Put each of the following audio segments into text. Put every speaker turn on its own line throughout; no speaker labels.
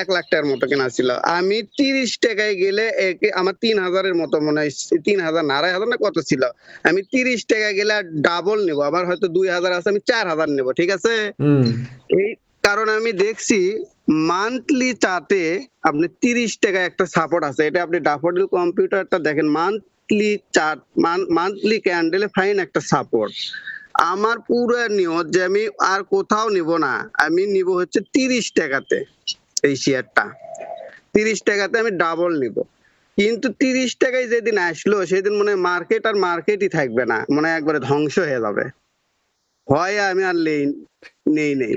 এক লাখ টাকার মতো কেনা ছিল। আমি তিরিশ টাকায় গেলে আমার তিন হাজারের মতো মনে হয় তিন হাজার না আড়াই হাজার না কত ছিল? আমি তিরিশ টাকায় গেলে ডাবল নেব আমার হয়তো দুই হাজার আছে আমি চার হাজার নেব ঠিক আছে? এই কারণ আমি দেখছি মান্থলি চার্টে আপনি তিরিশ টাকা একটা সাপোর্ট আছে। এটা আপনি ডাফোডিল কম্পিউটারটা দেখেন মান্থলি চার্ট মান্থলি ক্যান্ডেলে ফাইন একটা সাপোর্ট আমার পুরো নিয়ত যে আমি আর কোথাও নিব না আমি নিব হচ্ছে তিরিশ টাকাতে। এই শেয়ারটা তিরিশ টাকাতে আমি ডাবল নিব। কিন্তু তিরিশ টাকায় যেদিন আসলো, সেদিন মনে মার্কেট আর মার্কেটই থাকবে না। মনে একবারে ধ্বংস হয়ে যাবে। হয় আমি আর নেই নেই নেই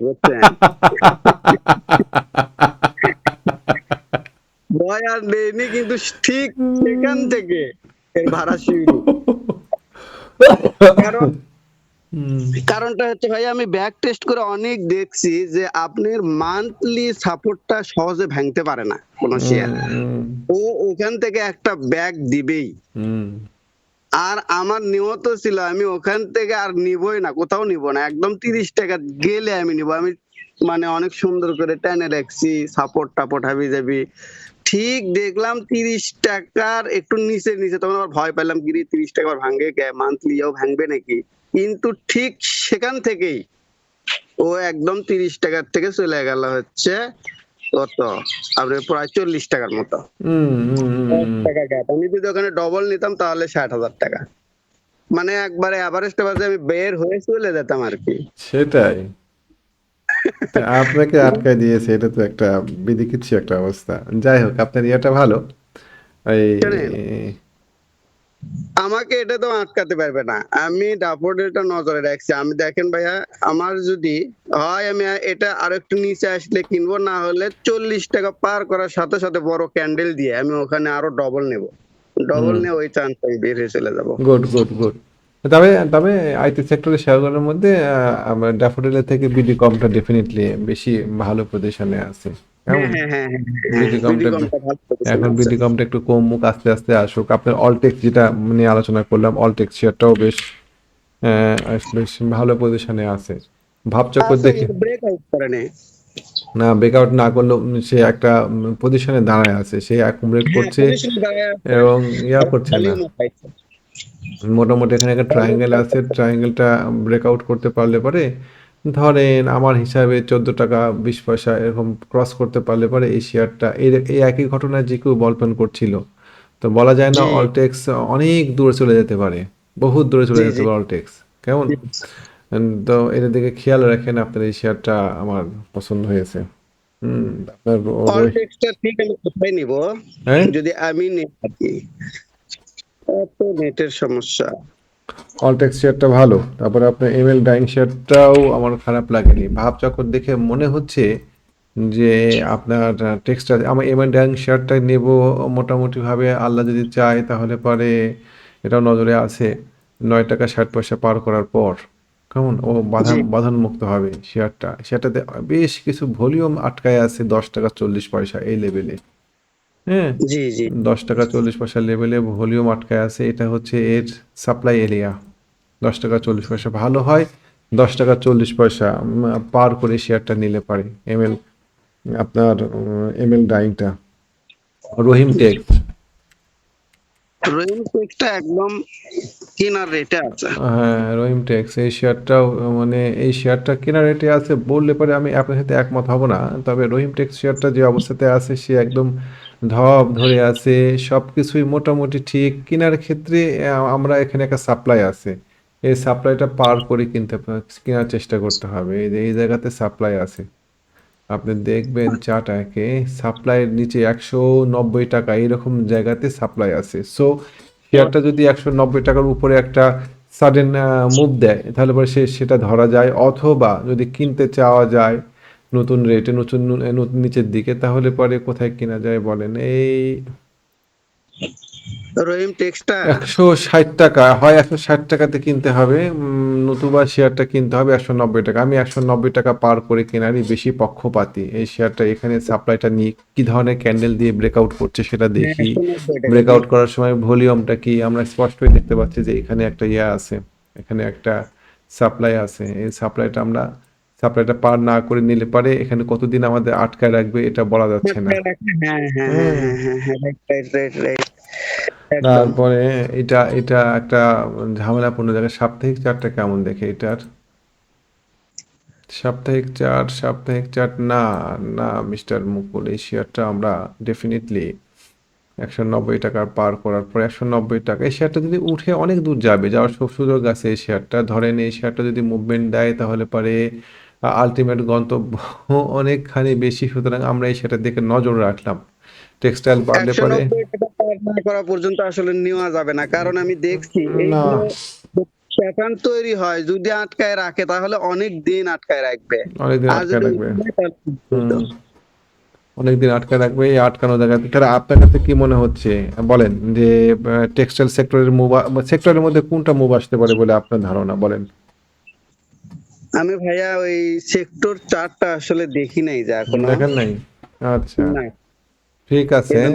ভয় আর নেইনি, কিন্তু ঠিক সেখান থেকে ভাড়া শুরু কারণ কারণটা হচ্ছে ভাই আমি ব্যাক টেস্ট করে অনেক দেখছি যে আপনার মান্থলি সাপোর্টটা সহজে ভাঙতে পারে না কোন শেয়ার ও ওখান থেকে একটা ব্যাক দিবেই। আর আমার নিয়ত ছিল আমি ওখান থেকে আর নিবই না কোথাও নিব না। একদম তিরিশ টাকা গেলে আমি নিব। আমি মানে অনেক সুন্দর করে টেনে রাখছি সাপোর্ট টাপোর্ট হাবি যাবি ঠিক দেখলাম তিরিশ টাকার একটু নিচে নিচে। তখন আবার ভয় পেলাম গিরি তিরিশ টাকা ভাঙবে কে? মান্থলিও ভাঙবে নাকি? কিন্তু ঠিক সেখান থেকেই ও একদম তিরিশ টাকার থেকে চলে গেল হচ্ছে কত? আপনার প্রায় চল্লিশ টাকার মতো। টাকা আমি যদি ওখানে ডবল নিতাম তাহলে ষাট হাজার টাকা। মানে একবারে অ্যাভারেজটা বাজে আমি বের হয়ে চলে যেতাম আর কি।
সেটাই। আপনাকে আটকায় দিয়েছে এটা তো একটা বিদিকিচ্ছি একটা অবস্থা। যাই হোক আপনার ইয়েটা ভালো। এই
আমাকে এটা তো আটকাতে পারবে না। আমি ডাফোডিলটা নজরে রাখছি। আমি দেখেন ভাইয়া আমার যদি হয় আমি এটা আরও একটু নিচে আসলে কিনবো না হলে চল্লিশ টাকা পার করার সাথে সাথে বড় ক্যান্ডেল দিয়ে আমি ওখানে আরও ডবল নেব। ডবল। নিয়ে ওই চান্স আমি বের হয়ে চলে যাব।
গুড গুড গুড তবে তবে আইটি সেক্টরের শেয়ারগুলোর মধ্যে ড্যাফোডিলের থেকে বিডি কমটা ডেফিনেটলি বেশি ভালো পজিশনে আছে।
হ্যাঁ হ্যাঁ হ্যাঁ
এখন
আছে।
বিডি কমটা একটু কমুক আস্তে আস্তে আসুক। আপনার অলটেক্স যেটা নিয়ে আলোচনা করলাম অলটেক্স শেয়ারটাও বেশ বেশ ভালো পজিশনে আছে। ভাবচক্কর দেখে? না ব্রেকআউট না করলেও সে একটা পজিশনে দাঁড়ায় আছে সে অ্যাকুমুলেট করছে এবং ইয়া করছে না। মোটামুটি এখানে একটা ট্রায়াঙ্গেল আছে ট্রায়াঙ্গেলটা ব্রেকআউট করতে পারলে পরে ধরেন আমার হিসাবে চোদ্দ টাকা বিশ পয়সা এরকম ক্রস করতে পারলে পরে এই শেয়ারটা এই এই একই ঘটনায় যে কেউ বলপেন করছিল। তো বলা যায় না অলটেক্স অনেক দূরে চলে যেতে পারে বহুত দূরে চলে যেতে পারে অলটেক্স কেমন? তো এটার দিকে খেয়াল রাখেন আপনার এই শেয়ারটা আমার পছন্দ হয়েছে। হুম আপনার
ঠিক আমি কোথায় নিব?
হ্যাঁ?
যদি আমি নেটের সমস্যা।
অলটেক্স শেয়ারটা ভালো তারপরে আপনার এমএল ডাইং শেয়ারটাও আমার খারাপ লাগেনি। ভাব ভাবচক্কর দেখে মনে হচ্ছে যে আপনার টেক্সটা আমার এমএল ডাইং শেয়ারটা নেব মোটামুটি ভাবে আল্লাহ যদি চায় তাহলে পরে এটাও নজরে আছে নয় টাকা ষাট পয়সা পার করার পর। কেমন? ও বাধা মুক্ত হবে শেয়ারটা সেটাতে বেশ কিছু ভলিউম আটকায় আছে দশ টাকা চল্লিশ পয়সা এই লেভেলে হ্যাঁ।
জি জি।
দশ টাকা চল্লিশ পয়সা লেভেলে ভলিউম আটকায় আছে এটা হচ্ছে এর সাপ্লাই এরিয়া দশ টাকা চল্লিশ পয়সা ভালো হয় দশ টাকা চল্লিশ পয়সা পার করে শেয়ারটা নিলে পারে। এমএল আপনার এমএল ডাইংটা রহিম টেক।
রহিম টেক্সটা একদম কেনার রেটে আছে।
হ্যাঁ রহিম টেক্স এই শেয়ারটাও মানে এই শেয়ারটা কেনা রেটে আছে বললে পরে আমি আপনার সাথে একমত হব না। তবে রহিম টেক্স শেয়ারটা যে অবস্থাতে আছে সে একদম ধপ ধরে আছে সব কিছুই মোটামুটি ঠিক। কেনার ক্ষেত্রে আমরা এখানে একটা সাপ্লাই আছে। এই সাপ্লাইটা পার করে কিনতে, কেনার চেষ্টা করতে হবে। এই যে এই জায়গাতে সাপ্লাই আছে। আপনি দেখবেন চাটাকে সাপ্লাইয়ের নিচে একশো নব্বই টাকা এরকম জায়গাতে সাপ্লাই আছে। সো শেয়ারটা যদি একশো নব্বই টাকার উপরে একটা সাডেন মুভ দেয়, তাহলে পরে সে, সেটা ধরা যায়। অথবা যদি কিনতে চাওয়া যায় নতুন রেটে নতুন নতুন নিচের দিকে তাহলে পরে কোথায় কেনা যায় বলেন? এই
রহিম টেক্সটা
একশো ষাট টাকা হয় একশো ষাট টাকাতে কিনতে হবে। নতুবা শেয়ারটা কিনতে হবে একশো নব্বই টাকা। আমি একশো নব্বই টাকা পার করে কেনারই বেশি পক্ষপাতী। এই শেয়ারটা এখানে সাপ্লাইটা নিয়ে কি ধরনের ক্যান্ডেল দিয়ে ব্রেকআউট করছে সেটা দেখি। ব্রেকআউট করার সময় ভলিউমটা কি আমরা স্পষ্টই দেখতে পাচ্ছি যে এখানে একটা ইয়ে আছে এখানে একটা সাপ্লাই আছে। এই সাপ্লাইটা আমরা সাপ্লাইটা পার না করে নিলে পারে, এখানে কতদিন আমাদের আটকায় রাখবে এটা বলা যাচ্ছে না। তারপরে এটা এটা একটা ঝামেলাপূর্ণ জায়গা সাপ্তাহিক চার্টটা কেমন দেখে এটার? সাপ্তাহিক চার্ট সাপ্তাহিক চার্ট, না না, মিস্টার মুকুল, এই শেয়ারটা আমরা ডেফিনেটলি একশো নব্বই টাকা পার করার পর, একশো নব্বই টাকা, এই শেয়ারটা যদি উঠে অনেক দূর যাবে, যাওয়ার সব সুযোগ আছে এই শেয়ারটা। ধরেন এই শেয়ারটা যদি মুভমেন্ট দেয় তাহলে পারে আলটিমেট গন্তব্য অনেকখানি বেশি। সুতরাং আমরা এই শেয়ারটার দিকে নজর রাখলাম। টেক্সটাইল বাড়লে
একশো
পারে
করা পর্যন্ত আসলে নেওয়া যাবে না। কারণ আমি দেখছি প্যাটার্ন তৈরি হয় যদি আটকায় রাখে তাহলে অনেক দিন আটকায় রাখবে।
অনেকদিন
আর
আটকে
যদি
রাখবে।
না, তাহলে
হুম। অনেকদিন আটকে রাখবে এই আটকানো জায়গাতে। তাহলে আপনার কাছে কি মনে হচ্ছে? বলেন যে টেক্সটাইল সেক্টরের মুভ সেক্টরের মধ্যে কোনটা মুভ আসতে পারে বলে আপনার ধারণা? বলেন।
আমি ভাইয়া ওই সেক্টর চারটা আসলে দেখি নাই যে এখনও।
দেখেন নাই? আচ্ছা। ঠিক আছে।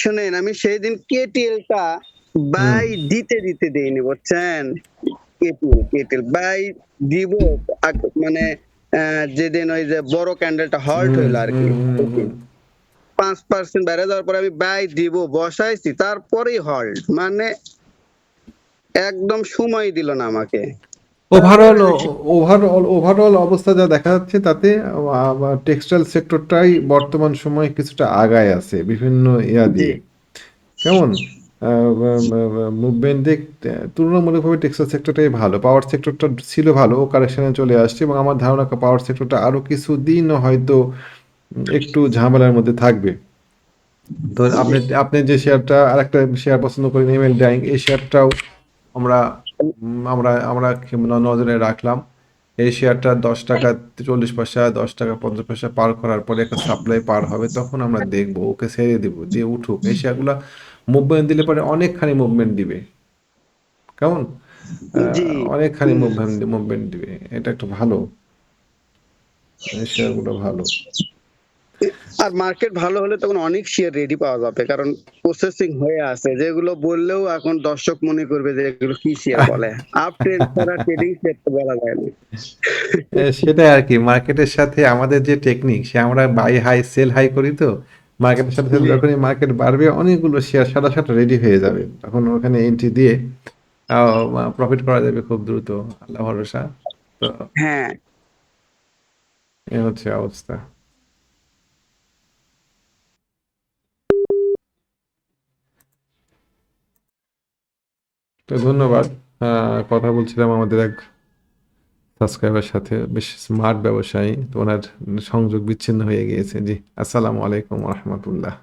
শোনেন আমি সেই দিন কেটিএলটা বাই দিতে দিতে দেইনি বুঝছেন? কেটিএল কেটিএল বাই দিব মানে যেদিন ওই যে বড় ক্যান্ডেলটা হল্ট হইল আর কি। পাঁচ পার্সেন্ট বেড়ে যাওয়ার পরে আমি বাই দিব বসাইছি তারপরেই হল্ট মানে একদম সময় দিল না আমাকে।
ওভারঅল ওভারঅল ওভারঅল অবস্থা যা দেখা যাচ্ছে তাতে টেক্সটাইল সেক্টরটাই বর্তমান সময়ে কিছুটা আগায় আছে বিভিন্ন ইয়া দিয়ে। কেমন? মুভমেন্ট দিক তুলনামূলকভাবে টেক্সটাইল সেক্টরটাই ভালো। পাওয়ার সেক্টরটা ছিল ভালো ও কারেকশনে চলে আসছে এবং আমার ধারণা পাওয়ার সেক্টরটা আরও কিছুদিন হয়তো একটু ঝামেলার মধ্যে থাকবে। তো আপনি আপনি যে শেয়ারটা আরেকটা শেয়ার পছন্দ করেন এমএল ডাইং এই শেয়ারটাও আমরা আমরা আমরা নজরে রাখলাম। এই শেয়ারটা দশ টাকা চল্লিশ পয়সা দশ টাকা পঞ্চাশ পয়সা পার করার পরে একটা সাপ্লাই পার হবে তখন আমরা দেখব ওকে ছেড়ে দিব দিয়ে উঠুক। এই শেয়ারগুলো মুভমেন্ট দিলে পরে অনেকখানি মুভমেন্ট দিবে। কেমন? অনেকখানি মুভমেন্ট মুভমেন্ট দিবে। এটা একটু ভালো। এই শেয়ারগুলো ভালো।
আর মার্কেট ভালো হলে তখন অনেক শেয়ার রেডি পাওয়া যাবে কারণ প্রসেসিং হয়ে আছে। যেগুলো বললেও এখন দর্শক মনে করবে যে এগুলো কি শেয়ার বলে। আপ ট্রেড করা ট্রেডিং শেয়ার তো বলা যায় না।
সেটাই আর কি মার্কেটের সাথে আমাদের যে টেকনিক সে আমরা বাই হাই সেল হাই করি তো মার্কেটের সাথে সাথে যখনই মার্কেট বাড়বে অনেকগুলো শেয়ার সাদা সাদা রেডি হয়ে যাবে। তখন ওখানে এন্ট্রি দিয়ে প্রফিট করা যাবে খুব দ্রুত আল্লাহ ভরসা। তো
হ্যাঁ।
এ হচ্ছে অবস্থা। তো ধন্যবাদ। কথা বলছিলাম আমাদের এক সাবস্ক্রাইবার সাথে, বেশ স্মার্ট ব্যবসায়ী। তো ওনার সংযোগ বিচ্ছিন্ন হয়ে গিয়েছে। জি, আসসালামু আলাইকুম রহমতুল্লাহ।